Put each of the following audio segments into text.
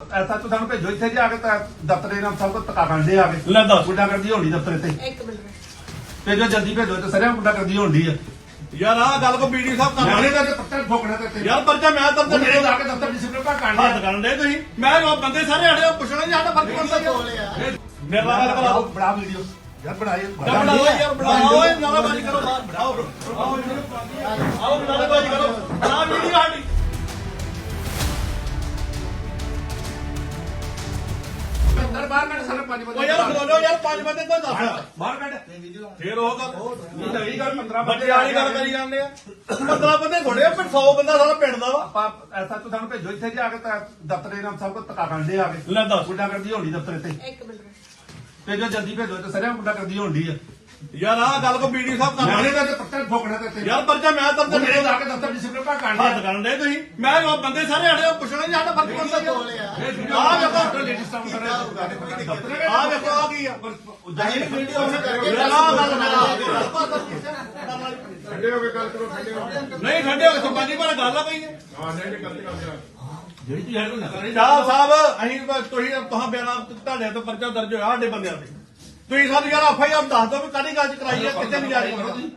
ਐਸਾ ਤੂੰ ਸਾਨੂੰ ਭੇਜੋ ਇੱਥੇ ਜਾ ਕੇ ਤਾਂ ਦਫ਼ਤਰੇ ਨਾਲ ਸਭ ਕੁਝ ਧੱਕਾ ਕਰਦੇ ਆ ਕੇ ਲੈ ਦੱਸ ਗੁੰਡਾ ਕਰਦੀ ਹੋਣੀ ਦਫ਼ਤਰ ਤੇ ਇੱਕ ਮਿੰਟ ਭੇਜੋ ਜਲਦੀ ਭੇਜੋ ਤੇ ਸਰਿਆ ਗੁੰਡਾ ਕਰਦੀ ਹੋਣੀ ਆ ਯਾਰ ਆਹ ਗੱਲ ਕੋ ਬੀਡੀ ਸਾਹਿਬ ਕਰ ਨਾਲੇ ਤਾਂ ਪੱਤਰ ਠੋਕਣਾ ਤੇ ਤੇ ਯਾਰ ਪਰਚਾ ਮੈਂ ਤਾਂ ਮੇਰੇ ਜਾ ਕੇ ਦਫ਼ਤਰ ਡਿਸਪਲਿਨ ਪਾ ਹੱਥ ਕਰਨ ਦੇ ਤੁਸੀਂ ਮੈਂ ਉਹ ਬੰਦੇ ਸਾਰੇ ਅੜੇ ਪੁੱਛਣਾ ਨਹੀਂ ਸਾਡਾ ਫ਼ਰਕ ਪੜਦਾ ਕਿਉਂ ਮੇਰੇ ਨਾਲ ਗੱਲ ਕਰਾਓ ਬੜਾ ਵੀਡੀਓ ਯਾਰ ਬਣਾਏ ਬਣਾਓ ਯਾਰ ਬਣਾਓ ਓਏ ਨਾਰਾਬਾਜ਼ੀ ਕਰੋ ਬਾਹਰ ਬਣਾਓ ਆਓ ਨਾਰਾਬਾਜ਼ੀ ਕਰੋ ਆ ਵੀਡੀਓ ਸਾਡੀ ਬਾਹਰ ਕੱਢ ਸਾਰੇ ਪੰਜ ਬੰਦੇ ਓ ਯਾਰ ਖਲੋ ਲਓ ਯਾਰ ਪੰਜ ਬੰਦੇ ਕੋਈ ਦੱਸ। ਬਾਹਰ ਕੱਢ। ਫੇਰ ਉਹ ਗੱਲ ਇਹ ਤਾਂ ਇਹ ਗੱਲ 15 ਬੱਚੇ ਵਾਲੀ ਗੱਲ ਕਰੀ ਜਾਂਦੇ ਆ। 15 ਬੰਦੇ ਘੋੜੇ ਆ ਪਰ 100 ਬੰਦਾ ਸਾਰਾ ਪਿੰਡ ਦਾ ਵਾ। ਆਪਾਂ ਐਸਾ ਤੂੰ ਸਾਨੂੰ ਭੇਜੋ ਇੱਥੇ ਜਾ ਕੇ ਦਫ਼ਤਰੇ ਨਾਲ ਸਭ ਆ ਕੇ। ਲੈ ਦੱਸ। ਗੁੰਡਾ ਕਰਦੀ ਹੋਣੀ ਦਫ਼ਤਰ ਤੇ ਇੱਕ ਮਿੰਟ ਭੇਜੋ ਜਲਦੀ ਭੇਜੋ ਤੇ ਸਰਿਆ ਗੁੰਡਾ ਕਰਦੀ ਹੋਣੀ ਆ। ਯਾਰ ਆਹ ਗੱਲ ਕੋ ਬੀਡੀ ਸਾਹਿਬ ਕਰ ਰਹੇ ਤਾਂ ਪੱਤਰ ਠੋਕਣਾ ਤੇ ਤੇ ਯਾਰ ਪਰਚਾ ਮੈਂ ਤਾਂ ਮੇਰੇ ਜਾ ਕੇ ਦਫ਼ਤਰ ਡਿਸਪਲਿਨ ਪਾ ਹੱਥ ਕਰਨ ਦੇ ਤੁਸੀਂ। ਮੈਂ ਉਹ ਬੰਦੇ ਸਾਰੇ ਅੜੇ ਪੁੱਛਣਾ ਨਹੀਂ ਸਾਡਾ ਫ਼ਰਕ ਕਿਉਂ ਆ ਵੇਖੋ ਲੇਡੀਜ਼ ਕਰ ਆ ਵੇਖੋ ਆ ਕੀ ਆ? ਜਾਈ ਵੀਡੀਓ ਮੇਰਾ ਨਾਮ ਗੱਲ ਮੇਰਾ ਠੰਡੇ ਹੋ ਕੇ ਗੱਲ ਕਰੋ ਠੰਡੇ ਹੋ ਕੇ ਨਹੀਂ ਠੰਡੇ ਹੋ ਕੇ ਸੰਬਾਨੀ ਪਰ ਗੱਲ ਆ ਪਈ ਹੈ ਹਾਂ ਨਹੀਂ ਨਹੀਂ ਗਲਤੀ ਕਰਦੇ। ਆ ਜਿਹੜੀ ਤੂੰ ਯਾਰ ਨਾ ਕਰੇ ਸਾਹਿਬ ਸਾਹਿਬ ਅਸੀਂ ਤੁਸੀਂ ਤੁਹਾਂ ਬਿਆਨ ਤੁਹਾਡੇ ਤੋਂ ਪਰਚਾ ਦਰਜ ਹੋਇਆ ਸਾਡੇ ਬੰਦਿਆਂ ਤੇ। ਤੁਸੀਂ ਸਾਨੂੰ ਯਾਰ ਆਫ ਆਈ ਆਰ ਦੱਸ ਦਿਓ ਵੀ ਕਾਹਦੀ ਗੱਲ ਚ ਕਰਾਈ ਹੈ ਕਿੱਥੇ ਨਿਜਾਰੀ ਕਰੋ ਤੁਸੀਂ?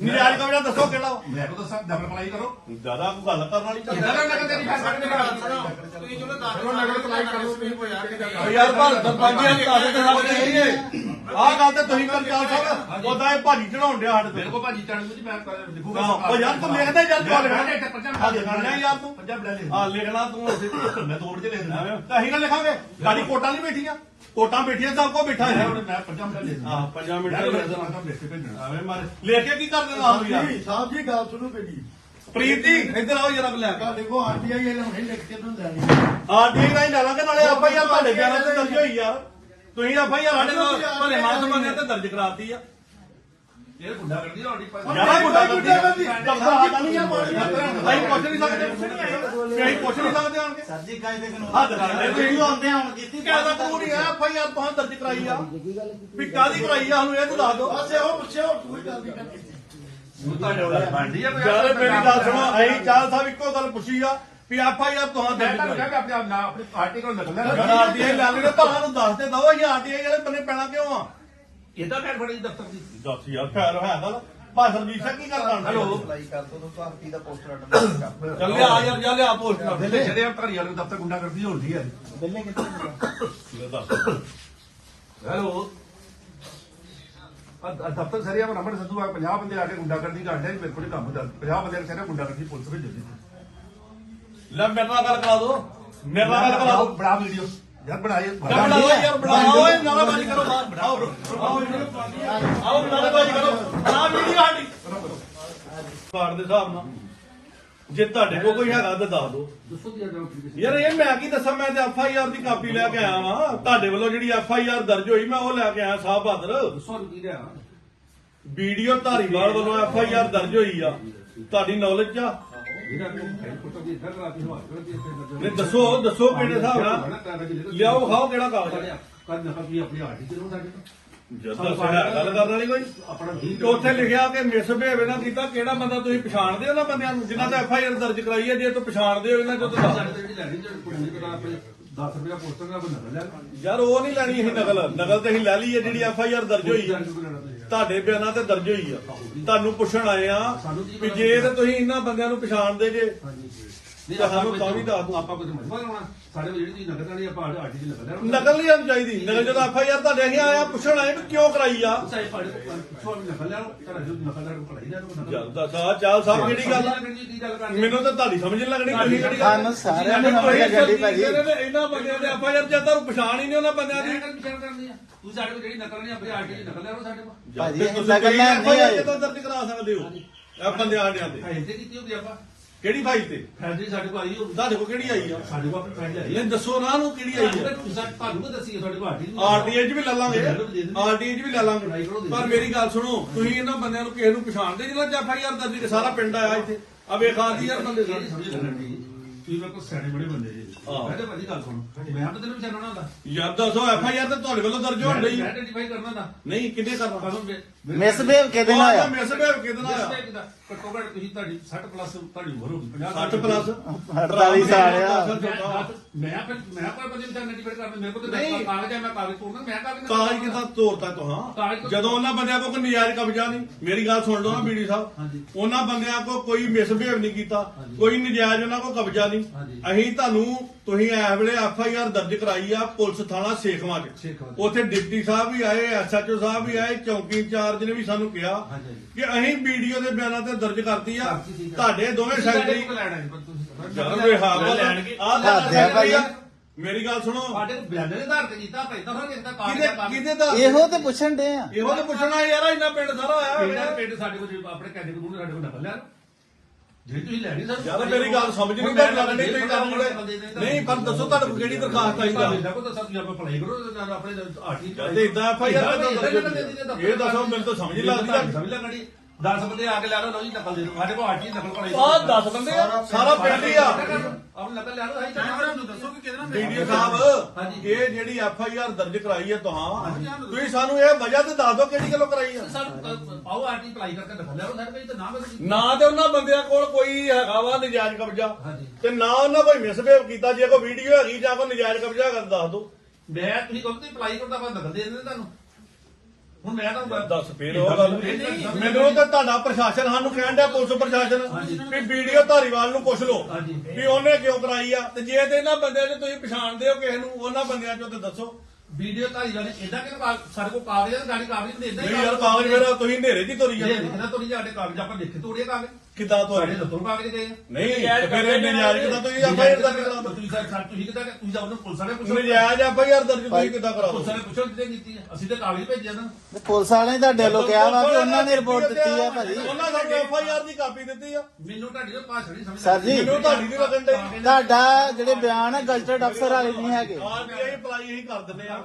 ਨਿਜਾਰੀ ਕਬੜਾ ਦੱਸੋ ਕਿਹੜਾ ਵਾ? ਮੈਂ ਕੋ ਦੱਸਾਂ ਡਬਲ ਪਲਾਈ ਕਰੋ। ਜ਼ਿਆਦਾ ਕੋਈ ਗੱਲ ਕਰਨ ਵਾਲੀ ਤਾਂ ਨਗਰ ਨਗਰ ਤੇਰੀ ਫੈਸਲਾ ਦੇ ਚਲੋ ਨਗਰ ਕਲਾਈ ਕਰ ਤੁਸੀਂ ਕੋਈ ਯਾਰ ਕੀ ਗੱਲ ਓ ਯਾਰ ਪਰ ਸਰਪੰਚੀਆਂ ਨੂੰ ਦੱਸ ਦੇ ਸਾਡੇ ਏਰੀਏ ਆਹ ਗੱਲ ਤੇ ਤੁਸੀਂ ਕਰ ਚਾਲ ਸਾਹਿਬ ਉਹਦਾ ਇਹ ਭਾਜੀ ਚੜਾਉਣ ਡਿਆ ਸਾਡੇ ਮੇਰੇ ਤੇ ਕੋ ਭਾਜੀ ਟਾਣੀ ਨੂੰ ਮੈਂ ਲਿਖੂਗਾ ਉਹ ਯਾਰ ਤੂੰ ਲਿਖਦੇ ਯਾਰ ਤੂੰ। ਤੂੰ। ਪੰਜਾਬ ਲੈ ਲੈ ਆ ਲਿਖਣਾ ਤੂੰ ਅਸੀਂ ਮੈਂ ਤੋੜ ਕੇ ਲਿਖ ਦਿੰਦਾ। ਤਾਂ ਅਸੀਂ ਨਾ ਲਿਖਾਂਗੇ। ਗਾੜੀ ਕੋਟਾਂ ਨਹੀਂ ਬੈਠੀਆਂ। ਕੋਟਾਂ ਬੈਠੀਆਂ ਸਭ ਕੋ ਬੈਠਾ ਹੈ। ਮੈਂ ਪੰਜਾਬ ਲੈ ਲੈ ਹਾਂ ਪੰਜਾਂ ਮਿੰਟ ਲਿਖ ਕੇ ਭੇਜਣਾ। ਆਵੇਂ ਮਾਰੇ। ਲਿਖ ਕੇ ਕੀ ਕਰ ਦੇਣਾ ਆਪ ਯਾਰ? ਸਾਹਿਬ ਜੀ ਗੱਲ ਸੁਣੋ ਮੇਰੀ। ਪ੍ਰੀਤ ਜੀ ਇੱਧਰ ਆਓ ਜਰਾ ਲੈ ਕੇ। ਤੁਹਾਡੇ ਕੋ ਆਰਟੀਆਈ ਇਹ ਹੁਣੇ ਲਿਖ ਕੇ ਤੁਹਾਨੂੰ ਦੇਣੀ ਆਰਟੀ ਰਾਈ ਡਾਲਾਂਗੇ ਨਾਲੇ ਆਪਾਂ ਯਾਰ ਤੁਹਾਡੇ ਬਿਆਨਾਂ ਤੇ ਦਰਜ ਹੋਈ ਯਾਰ ਤੁਸੀਂ ਆਪਾਂ ਯਾਰ ਸਾਡੇ ਨਾਲ ਭਲੇ ਮਾਸ ਬੰਦੇ ਤੇ ਦਰਜ ਕਰਾਤੀ ਆ। ਇਹ ਗੁੰਡਾ ਕਰਦੀ ਹੋਣੀ ਯਾਰਾ ਗੁੱਡਾ ਕਰਦੀ ਆ। ਨਹੀਂ। ਆ ਅਸੀਂ ਪੁੱਛ ਨਹੀਂ ਸਕਦੇ। ਅਸੀਂ ਪੁੱਛ ਨਹੀਂ ਸਕਦੇ ਆਣਗੇ ਸਰ ਜੀ ਕਾਇਦੇ ਕਾਨੂੰਨ ਹੱਥ ਕਰਦੇ ਤੁਸੀਂ ਆਉਂਦੇ ਹੁਣ ਕੀਤੀ ਕਾਹਦਾ ਕਾਨੂੰਨ ਹੈ ਆਪਾਂ ਯਾਰ ਤੁਸੀਂ ਦਰਜ ਕਰਾਈ ਆ। ਵੀ ਕਾਦੀ ਕਰਾਈ ਆ ਸਾਨੂੰ ਇਹ ਤਾਂ ਦੱਸ ਦਿਓ। ਬਸ ਇਹੋ ਪੁੱਛਿਓ ਕੋਈ ਗੱਲ ਨਹੀਂ। ਕਰਨੀ ਤੁਹਾਡੇ ਵਾਲਾ ਬਾਂਡੀ ਆ ਯਾਰ ਮੇਰੀ ਗੱਲ ਸੁਣੋ ਅਸੀਂ ਚਾਲ ਸਾਹਿਬ ਇੱਕੋ ਗੱਲ ਪੁੱਛੀ ਆ। ਵੀ ਆਪਾਂ ਯਾਰ ਤੁਸੀਂ ਮੈਂ ਤੁਹਾਨੂੰ ਕਿਹਾ ਕਿ ਆਪਣੇ ਆਪ ਨਾ ਆਪਣੀ ਪਾਰਟੀ ਕੋਲ ਨਕਲ ਲੈ ਆਰਟੀਆਈ ਗੱਲ ਨੇ ਤੁਹਾਨੂੰ ਦੱਸ ਤੇ ਦਓ ਅਸੀਂ ਆਰਟੀਆਈ ਵਾਲੇ ਬੰਨੇ ਪੈਣਾ ਕਿਉਂ ਆ? ਇਹਦਾ ਮੈਂ ਫੜੀ ਦਫ਼ਤਰ ਦੀ ਦੱਸ ਯਾਰ ਖੈਰ ਹੈ ਗੱਲ ਭਾਸ਼ਣ ਵੀ ਕੀ ਕਰਦਾ? ਹੈਲੋ। ਅਪਲਾਈ ਕਰ ਦੋ ਤਾਂ ਆਰਟੀ ਦਾ ਪੋਸਟਰ ਅਟੈਂਡ ਚੱਲ ਲਿਆ ਯਾਰ ਜਾ ਲਿਆ ਪੋਸਟ ਕਰ ਪਹਿਲੇ ਜਿਹੜੇ ਧਰੀ ਵਾਲੇ ਦਫ਼ਤਰ ਗੁੰਡਾ ਕਰਦੀ ਹੋਣੀ ਹੈ ਬਿੱਲੇ ਕਿੱਥੇ ਦੱਸ। ਹੈਲੋ। ਦਫ਼ਤਰ ਸਰੀਆ ਮੈਂ ਰਮਨ ਸੰਧੂ ਆ 50 ਬੰਦੇ ਆ ਕੇ ਗੁੰਡਾ ਕਰਦੀ ਕਰਦੇ ਮੇਰੇ ਕੋਲ ਹੀ ਕੰਮ ਦਾ 50 ਬੰਦੇ ਸਾਰੇ ਗੁੰਡਾ ਕਰਦੀ ਪੁਲਿਸ ਭੇਜੋ ਜੀ। ਲੈ ਮੇਰੇ ਨਾਲ ਗੱਲ ਕਰਾ ਦੋ। ਮੇਰੇ ਨਾਲ ਗੱਲ ਕਰਾ ਦੋ। ਬੜਾ ਵੀਡੀਓ। ਯਾਰ ਬਣਾਏ ਬਣਾਓ ਯਾਰ ਬਣਾਓ। ਓਏ ਨਾਰਾਬਾਜ਼ੀ ਕਰੋ ਬਾਹਰ। ਬਣਾਓ ਆਓ ਨਾਰਾਬਾਜ਼ੀ ਕਰੋ। ਆ ਵੀਡੀਓ ਸਾਡੀ। ਕਾਰਡ ਦੇ ਹਿਸਾਬ ਨਾਲ। ਜੇ ਤੁਹਾਡੇ ਕੋਲ ਕੋਈ ਹੈਗਾ ਤਾਂ ਦੱਸ ਦਿਓ ਯਾਰ ਇਹ ਮੈਂ ਕੀ ਦੱਸਾਂ? ਮੈਂ ਤੇ ਐਫ ਆਈ ਆਰ ਦੀ ਕਾਪੀ ਲੈ ਕੇ ਆਇਆ ਵਾਂ। ਤੁਹਾਡੇ ਵੱਲੋਂ ਜਿਹੜੀ ਐਫ ਆਈ ਆਰ ਦਰਜ ਹੋਈ ਮੈਂ ਉਹ ਲੈ ਕੇ ਆਇਆ ਸਾਹਿਬ ਬਹਾਦਰ। ਦੱਸੋ ਕੀ ਰਿਹਾ ਵੀਡੀਓ ਧਾਰੀਵਾਲ ਵੱਲੋਂ ਐਫ ਆਈ ਆਰ ਦਰਜ ਹੋਈ ਆ। ਤੁਹਾਡੀ ਨੌਲੇਜ ਆ? ਨਹੀਂ ਦੱਸੋ ਦੱਸੋ ਕਿਹੜੇ ਹਿਸਾਬ ਨਾਲ? ਲਿਆਓ ਖਾਓ ਕਿਹੜਾ ਕਾਗਜ਼ ਆ? ਕੱਲ ਨਕਲ ਵੀ ਆਪਣੀ ਹਾਰਟੀ ਕਰੋ ਸਾਡੇ ਤੋਂ ਜਦੋਂ ਸਾਡਾ ਗੱਲ ਕਰਨ ਵਾਲੀ ਕੋਈ? ਆਪਣਾ ਤੇ ਉੱਥੇ ਲਿਖਿਆ ਕਿ ਮਿਸ ਬਿਹੇਵ ਨਾ ਕੀਤਾ ਕਿਹੜਾ ਬੰਦਾ ਤੁਸੀਂ ਪਛਾਣਦੇ ਹੋ ਉਹਨਾਂ ਬੰਦਿਆਂ ਨੂੰ? ਜਿਨ੍ਹਾਂ ਦਾ ਐਫ ਆਈ ਆਰ ਦਰਜ ਕਰਾਈ ਹੈ ਜੇ ਤੁਸੀਂ ਪਛਾਣਦੇ ਹੋ ਇਹਨਾਂ ਚੋਂ ਤਾਂ ਦੱਸ। ਸਾਡੇ ਤੇ ਜਿਹੜੀ ਲੈਣੀ ਜਿਹੜੀ ਕੁੜੀ ਕੋਲ ਆਪਣੇ 10 ਰੁਪਏ ਪੋਸਟਰ ਦਾ ਬਣਾ ਲੈ? ਯਾਰ ਉਹ ਨਹੀਂ ਲੈਣੀ ਇਹ ਨਕਲ। ਨਕਲ ਤੇ ਅਸੀਂ ਲੈ ਲਈ ਹੈ ਜਿਹੜੀ ਐਫ ਆਈ ਆਰ ਦਰਜ ਹੋਈ। ਆ ਤੁਹਾਡੇ ਬਿਆਨਾਂ ਤੇ ਦਰਜ ਹੋਈ ਆ। ਤੁਹਾਨੂੰ ਪੁੱਛਣ ਆਏ ਆ ਵੀ ਜੇ ਤੇ ਤੁਸੀਂ ਇਹਨਾਂ ਬੰਦਿਆਂ ਨੂੰ ਪਛਾਣਦੇ ਜੇ। ਨਹੀਂ ਤਾਂ ਸਾਨੂੰ ਤਾਂ ਵੀ ਦੱਸ ਦਿਓ। ਆਪਾਂ ਕੋਈ ਮਜ਼ਬੂਤ ਲਾਉਣਾ ਸਾਡੇ ਕੋਲ ਜਿਹੜੀ ਚੀਜ਼ ਨਕਲ ਕਰਨੀ ਆਪਾਂ ਹਾਰਟੀ ਦੀ ਨਕਲ ਲੈਣਾ ਨਕਲ ਨਹੀਂ ਆਉਣੀ ਚਾਹੀਦੀ। ਨਕਲ ਜਦੋਂ ਐਫ ਆਈ ਆਰ ਤੁਹਾਡੇ ਅਸੀਂ ਆਇਆ ਪੁੱਛਣ ਆਏ ਵੀ ਕਿਉਂ ਕਰਾਈ ਆ? ਚਾਹੇ ਪੜੇ ਪਿੱਛੋਂ ਵੀ ਨਕਲ ਲੈਣਾ ਤੁਹਾਡਾ ਜੋ ਨਕਲ ਲੈਣਾ ਪੜਾਈ ਲੈਣਾ ਜਦ ਦੱਸ ਆ ਚਾਲ ਸਾਹਿਬ ਕਿਹੜੀ ਗੱਲ ਆ? ਕੀ ਗੱਲ ਕਰਨੀ ਮੈਨੂੰ ਤਾਂ ਤੁਹਾਡੀ ਸਮਝ ਨਹੀਂ ਲੱਗਣੀ ਤੁਸੀਂ ਕਿਹੜੀ ਗੱਲ ਸਾਨੂੰ ਸਾਰਿਆਂ ਨੂੰ ਸਮਝ ਆ। ਗੱਡੀ ਭਾਜੀ ਇਹਨਾਂ ਬੰਦਿਆਂ ਦੇ ਐਫ ਆਈ ਆਰ ਜਦ ਤੁਹਾਨੂੰ ਪਛਾਣ ਹੀ ਨਹੀਂ ਉਹਨਾਂ ਬੰਦਿਆਂ ਦੀ। ਮੈਂ ਗੱਲ ਵਿਚਾਰ ਕਰਨੀ ਆ? ਤੂੰ ਸਾਡੇ ਕੋਲ ਜਿਹੜੀ ਨਕਲ ਨਹੀਂ ਆਪਣੀ ਹਾਰਟੀ ਦੀ ਨਕਲ ਲੈਣਾ ਸਾਡੇ ਕੋਲ। ਭਾਜੀ ਤੇ ਅਸੀਂ ਤੁਸੀਂ ਨਕਲ ਲੈਣ ਨਹੀਂ ਆਏ ਕਿੱਦਾਂ ਦਰਜ ਕਰਾ ਸਕਦੇ ਹੋ। ਇਹ ਬੰਦੇ ਆੜਿਆਂ ਦੇ ਫਾਈਲ ਤੇ। ਕੀਤੀ ਹੋਗੀ ਆਪਾਂ। ਕਿਹੜੀ ਫਾਈਲ ਤੇ? ਫਾਈਲ ਸਾਡੇ ਕੋਲ ਆਈ ਹੋਊਗੀ ਤੁਹਾਡੇ ਕੋਲ ਕਿਹੜੀ ਆਈ ਆ? ਸਾਡੇ ਕੋਲ ਆਪਣੀ ਫਾਈਲ ਆਈ ਇਹ ਦੱਸੋ ਨਾ ਨੂੰ ਕਿਹੜੀ ਆਈ ਆ? ਤੁਹਾਨੂੰ ਦੱਸੀ ਤੁਹਾਡੇ ਕੋਲ ਦੀ ਆਰਟੀਏ 'ਚ ਵੀ ਲੈ ਲਾਂਗੇ। ਆਰਟੀਏ 'ਚ ਵੀ ਲੈ ਲਾਂਗੇ। ਪਰ ਮੇਰੀ ਗੱਲ ਸੁਣੋ ਤੁਸੀਂ ਇਹਨਾਂ ਬੰਦਿਆਂ ਨੂੰ ਕਿਸੇ ਨੂੰ ਪਛਾਣਦੇ ਐਫ ਆਈ ਆਰ ਦਰਜ ਸਾਰਾ ਪਿੰਡ ਆਇਆ ਇੱਥੇ। ਆ ਵੇਖਾ ਦੀ ਯਾਰ ਬੰਦੇ ਸਾਰੇ ਤੁਸੀਂ ਮੇਰੇ ਕੋਲ ਸਿਆਣੇ ਬੜੇ ਬੰਦੇ ਜੀ। ਮੈਂ ਤਾਂ ਭਾਜੀ ਗੱਲ ਸੁਣ। ਮੈਂ ਤਾਂ ਤੈਨੂੰ ਵਿਚਾਰਨਾ ਹੁੰਦਾ। ਯਾਰ ਦੱਸੋ ਐਫ ਆਈ ਆਰ ਤਾਂ ਤੁਹਾਡੇ ਵੱਲੋਂ ਦਰਜ ਹੋਣ ਮੈਂ ਆਈਡੈਂਟੀਫਾਈ ਕਰਨਾ ਹੁੰਦਾ। ਨਹੀਂ ਕਿੰਨੇ ਕਰਨਾ? ਕਦੋਂ ਮਿਸ ਬਿਹੇਵ ਕਿਹਦੇ ਨਾਲ ਉਹ ਆਇਆ ਮਿਸ ਬਿਹੇਵ ਕਿਹਦੇ ਨਾਲ ਆ? ਘੱਟੋ ਘੱਟ ਤੁਸੀਂ ਤੁਹਾਡੀ 60 ਪਲੱਸ ਤੁਹਾਡੀ ਉਮਰ ਹੋਊਗੀ 50 60 ਪਲੱਸ 48 ਸਾਲ ਆ। ਮੈਂ ਫਿਰ ਮੈਂ ਪਰ ਬੰਦੇ ਨੂੰ ਚਾਹਨਾ ਡਿਬੇਟ ਕਰਦੇ ਮੇਰੇ ਕੋਲ ਤੇ ਨਹੀਂ। ਕਾਗਜ਼ ਹੈ ਮੈਂ ਕਾਗਜ਼ ਤੋੜਨਾ ਮੈਂ ਕਾਗਜ਼ ਕਾਗਜ਼ ਕਿਦਾਂ ਤੋੜਤਾ ਤੁਹਾਂ ਕਾਗਜ਼- ਜਦੋਂ ਉਹਨਾਂ ਬੰਦਿਆਂ ਕੋਲ ਕੋਈ ਨਜਾਇਜ਼ ਕਬਜ਼ਾ ਨਹੀਂ ਮੇਰੀ ਗੱਲ ਸੁਣ ਲਓ ਨਾ ਬੀਡੀ ਸਾਹਿਬ। ਉਹਨਾਂ ਬੰਦਿਆਂ ਕੋਲ ਕੋਈ ਮਿਸਬਿਹੇਵ ਨਹੀਂ ਕੀਤਾ ਕੋਈ ਨਜਾਇਜ਼ ਉਹਨਾਂ ਕੋਲ ਕਬਜ਼ਾ ਨਹੀਂ। ਅਸੀਂ ਤੁਹਾਨੂੰ ਤੁਸੀਂ ਐ ਵੇਲੇ ਐਫ ਆਈ ਆਰ ਦਰਜ ਕਰਾਈ ਆ ਪੁਲਿਸ ਥਾਣਾ ਸੇਖਵਾਂ 'ਚ। ਉੱਥੇ ਡਿਪਟੀ ਸਾਹਿਬ ਵੀ ਆਏ ਐਸਐਚਓ ਸਾਹਿਬ ਵੀ ਆਏ ਚੌਕੀ ਇੰਚਾਰਜ ਨੇ ਵੀ ਸਾਨੂੰ ਕਿਹਾ ਕਿ ਅਸੀਂ ਵੀਡੀਓ ਦੇ ਬਿਆਨਾਂ ਤੇ ਦਰਜ ਕਰਤੀ ਆ। ਤੁਹਾਡੇ ਦੋਵੇਂ ਸੈਕਟਰੀ ਲੈਣਾ ਪਰ ਤੁਸੀਂ ਵੇ ਹਾਂ ਭਾਈ। ਮੇਰੀ ਗੱਲ ਸੁਣੋ। ਸਾਡੇ ਬਿਆਨਾਂ ਦੇ ਆਧਾਰ ਤੇ ਕੀਤਾ ਪੈਦਾ ਹੋ ਗਿਆ ਕਾਗਜ਼ ਕਿਹਦੇ ਦਾ ਕੰਮ ਕਿਹਦੇ ਦਾ ਇਹੋ ਤੇ ਪੁੱਛਣ ਦੇ ਆ। ਇਹੋ ਤੇ ਪੁੱਛਣਾ ਯਾਰ ਇੰਨਾ ਪਿੰਡ ਸਾਰਾ ਆਇਆ ਪਿੰਡਾਂ ਹੋਇਆ। ਦੇ ਪਿੰਡ ਸਾਡੇ ਕੋਲ ਆਪਣੇ ਕੈਦੇ ਕੋਲ ਸਾਡੇ ਕੋਲ ਨਕਲ ਲਿਆ ਜੇ ਤੁਸੀਂ ਲੈਣੀ ਸਰ ਯਾਰ ਮੇਰੀ ਗੱਲ ਸਮਝ ਨਹੀਂ ਤਾਂ ਤੁਸੀਂ ਨਹੀਂ ਪਰ ਦੱਸੋ। ਤੁਹਾਡੇ ਕੋਲ ਕਿਹੜੀ ਦਰਖਾਸਤ ਆਈ ਗੱਲ ਦੇਖੋ ਤਾਂ ਸਭ ਤੁਸੀਂ ਆਪਾਂ ਅਪਲਾਈ ਕਰੋ ਜਾਂ ਆਪਣੇ ਆਰਟੀ ਤੇ ਇਦਾਂ ਐਫ ਆਈ ਆਰ ਇਹ ਦੱਸੋ ਮੈਨੂੰ ਤਾਂ ਸਮਝ ਨਹੀਂ ਲੱਗਦੀ ਸਮਝ ਲੱਗਣੀ। 10 ਬੰਦੇ ਆ ਕੇ ਲੈ ਲਓ ਲਓ ਜੀ ਨਕਲ ਦੇ ਦਿਓ। ਸਾਡੇ ਕੋਲ ਆਰਟੀ ਨਕਲ ਪੜਾਈ ਆਹ 10 ਬੰਦੇ ਆ। ਸਾਰਾ ਪਿੰਡ ਹੀ ਆ। ਆਪ ਨਕਲ ਲੈ ਲਓ ਅਸੀਂ ਕੈਮਰਾ ਨੂੰ ਦੱਸੋ ਕਿ ਕਿਹਦੇ ਨਾਲ ਵੀਡੀਓ ਸਾਹਿਬ ਇਹ ਜਿਹੜੀ ਐਫ ਆਈ ਆਰ ਦਰਜ ਕਰਾਈ ਹੈ ਤੁਹਾਂ ਤੁਸੀਂ ਸਾਨੂੰ ਇਹ ਵਜ੍ਹਾ ਤੇ ਦੱਸ ਦਿਓ ਕਿਹੜੀ ਗੱਲੋਂ ਕਰਾਈ ਆ। ਸਾਨੂੰ ਆਓ ਆਰਟੀ ਅਪਲਾਈ ਕਰਕੇ ਨਕਲ ਲੈ ਲਓ ਸਾਡੇ ਕੋਲ ਤਾਂ ਨਾਮ ਹੈ ਨਾ ਤੇ ਉਹਨਾਂ ਬੰਦਿਆਂ ਕੋਲ ਕੋਈ ਹੈਗਾ ਵਾ ਨਜਾਇਜ਼ ਕਬਜ਼ਾ। ਤੇ ਨਾ ਉਹਨਾਂ ਕੋਈ ਮਿਸਬਿਹੇਵ ਕੀਤਾ ਜੇ ਕੋਈ ਵੀਡੀਓ ਹੈਗੀ ਜਾਂ ਕੋਈ ਨਜਾਇਜ਼ ਕਬਜ਼ਾ ਤਾਂ ਦੱਸ ਦਿਓ। ਮੈਂ ਤੁਸੀਂ ਕਹੋ ਤੁਸੀਂ ਅਪਲਾਈ ਕਰਦਾ ਬਾਅਦ ਨਕਲ ਦੇ ਦਿੰਦੇ ਤੁਹਾਨੂੰ। ਹੁਣ ਮੈਂ ਤਾਂ ਦੱਸ ਫੇਰ ਉਹ ਗੱਲ। ਮੈਨੂੰ ਤਾਂ ਤੁਹਾਡਾ ਪ੍ਰਸ਼ਾਸਨ ਸਾਨੂੰ ਕਹਿਣ ਡਿਆ ਪੁਲਿਸ ਪ੍ਰਸ਼ਾਸਨ। ਵੀ ਵੀਡੀਓ ਧਾਰੀਵਾਲ ਨੂੰ ਪੁੱਛ ਲਓ। ਵੀ ਉਹਨੇ ਕਿਉਂ ਕਰਾਈ ਆ। ਤੇ ਜੇ ਤੇ ਇਹਨਾਂ ਬੰਦਿਆਂ 'ਚ ਤੁਸੀਂ ਪਛਾਣਦੇ ਹੋ ਕਿਸੇ ਨੂੰ ਉਹਨਾਂ ਬੰਦਿਆਂ 'ਚੋਂ ਤੇ ਦੱਸੋ। ਵੀਡੀਓ ਧਾਰੀ ਵਾਲੇ ਇਦਾਂ ਕਿ ਸਾਡੇ ਕੋਲ ਕਾਗਜ਼ ਹੈ ਗਾੜੀ ਕਾਗਜ਼ ਨਹੀਂ ਦਿੰਦੇ ਨਹੀਂ ਯਾਰ ਕਾਗਜ਼ ਮੇਰਾ ਤੁਸੀਂ ਹਨੇਰੇ ਹੀ ਤੋਰੀ ਜਾਂਦੇ ਲਿਖਣਾ ਤੋੜੀ ਸਾਡੇ ਕਾਗਜ਼ ਆਪਾਂ ਲਿਖੇ ਤੋੜੇ ਕਾਗਜ਼। ਕਿੱਦਾਂ ਤੁਹਾਡੇ? ਤੋਰੀ ਦੱਸੋ ਕਾਗਜ਼ ਗਏ ਨਹੀਂ ਤੇ ਫਿਰ ਇਹ ਨਜਾਇਜ਼ ਕਿੱਦਾਂ ਤੁਸੀਂ ਆਪਾਂ ਇਹ ਦਰਜ ਕਰਾ ਤੁਸੀਂ ਸਰ ਸਰ ਤੁਸੀਂ ਕਿਦਾਂ ਤੁਸੀਂ ਤਾਂ ਉਹਨੂੰ ਪੁਲਿਸ ਵਾਲੇ ਪੁੱਛੋ ਨਜਾਇਜ਼ ਆਪਾਂ ਯਾਰ ਦਰਜ ਤੁਸੀਂ ਕਿੱਦਾਂ ਕਰਾ ਪੁਲਿਸ ਦੋ ਵਾਲੇ ਪੁੱਛੋ ਕਿਤੇ ਕੀਤੀ ਹੈ ਅਸੀਂ ਤਾਂ ਕਾਗਜ਼ ਭੇਜਿਆ ਨਾ। ਤੇ ਪੁਲਿਸ ਵਾਲਿਆਂ ਨੇ ਤੁਹਾਡੇ ਵੱਲੋਂ ਕਿਹਾ ਵਾ ਕਿ ਉਹਨਾਂ ਨੇ ਰਿਪੋਰਟ ਦਿੱਤੀ ਆ ਭਾਜੀ। ਉਹਨਾਂ ਸਾਨੂੰ ਐਫ ਆਈ ਆਰ ਦੀ ਕਾਪੀ ਦਿੱਤੀ ਆ। ਮੈਨੂੰ ਤੁਹਾਡੀ ਉਹ ਭਾਸ਼ਾ ਨਹੀਂ ਸਮਝ ਸਰ ਜੀ। ਮੈਨੂੰ ਤੁਹਾਡੀ ਨਹੀਂ ਲੱਗਣ ਡਈ। ਤੁਹਾਡਾ ਜਿਹੜੇ ਬਿਆਨ ਹੈ ਗਜ਼ਟਡ ਅਫਸਰ ਵਾਲੇ ਨਹੀਂ ਹੈਗੇ। ਆਰਬੀਆਈ ਅਪਲਾਈ ਅਸੀਂ ਕਰ ਦਿੰਦੇ ਆ।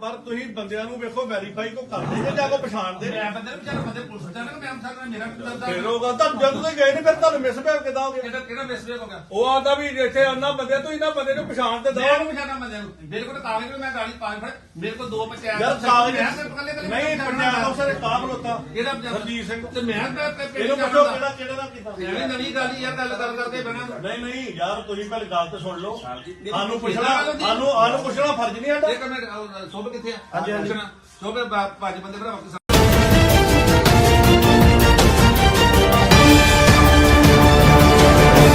ਪਰ ਤੁਸੀਂ ਬੰਦਿਆਂ ਨੂੰ ਵੇਖੋ ਵੈਰੀਫਾਈ ਕੋ ਕਰਦੇ ਜੇ ਜਾਂ ਕੋ ਪਛਾਣਦੇ? ਮੈਂ ਬੰਦੇ ਨੂੰ ਵਿਚਾਰਾ ਬੰਦੇ ਪੁਲਿਸ ਜਾਣਾ ਮੈਂ ਸਾਡਾ ਮੇਰਾ ਵੀ ਦਰਦ ਫਿਰ ਉਹ ਤਾਂ ਜਦੋਂ ਤੁਸੀਂ ਗਏ ਨੇ ਫਿਰ ਤੁਹਾਨੂੰ ਮਿਸ ਭੇਵ ਕਿਦਾਂ ਹੋ ਗਿਆ? ਕਿਹੜਾ ਕਿਹੜਾ ਮਿਸਟੇਕ ਹੋ ਗਿਆ? ਉਹ ਆਂਦਾ ਵੀ ਇੱਥੇ ਉਹਨਾਂ ਬੰਦੇ ਤੋਂ ਇਹਨਾਂ ਬੰਦੇ ਨੂੰ ਪਛਾਣ ਤੇ ਮੈਂ ਦੋ ਨੂੰ ਪਛਾਣਾ ਬੰਦੇ ਨੂੰ। ਮੇਰੇ ਕੋਲ ਕਾਗਜ਼ ਵੀ ਮੈਂ ਗਾੜੀ ਪੰਜ ਫੜ ਮੇਰੇ ਕੋਲ ਦੋ ਪੰਚਾਇਤ ਯਾਰ ਕਾਗਜ਼ ਨਹੀਂ ਪੰਜਾਬ ਅਫਸਰ ਕਾਬਲ ਹੁੰਦਾ ਇਹਦਾ ਪੰਜਾਬ? ਹਰਜੀਤ ਸਿੰਘ। ਤੇ ਮੈਂ ਤਾਂ ਤੇ ਪਿੰਡ ਇਹਨੂੰ ਪੁੱਛੋ ਕਿਹੜਾ ਕਿਹੜਾ ਦਾ ਕੀਤਾ। ਐਵੇਂ ਨਵੀਂ ਗੱਲ ਹੀ ਯਾਰ ਗੱਲ ਗੱਲ ਕਰਦੇ ਬਣਾ ਨਹੀਂ ਨਹੀਂ ਯਾਰ ਤੁਸੀਂ ਪਹਿਲੇ ਗੱਲ ਤੇ ਸੁਣ ਲਓ। ਸਾਨੂੰ ਪੁੱਛਣਾ ਸਾਨੂੰ ਸਾਨੂੰ ਪੁੱਛਣਾ ਫਰਜ਼ ਨਹੀਂ ਸਾਡਾ ਇੱਕ ਮਿੰਟ ਸੋਭ ਕਿੱਥੇ ਆ? ਹਾਂਜੀ ਹਾਂਜੀ। ਸੋਭ ਪੰਜ ਬੰਦੇ ਭਰਾ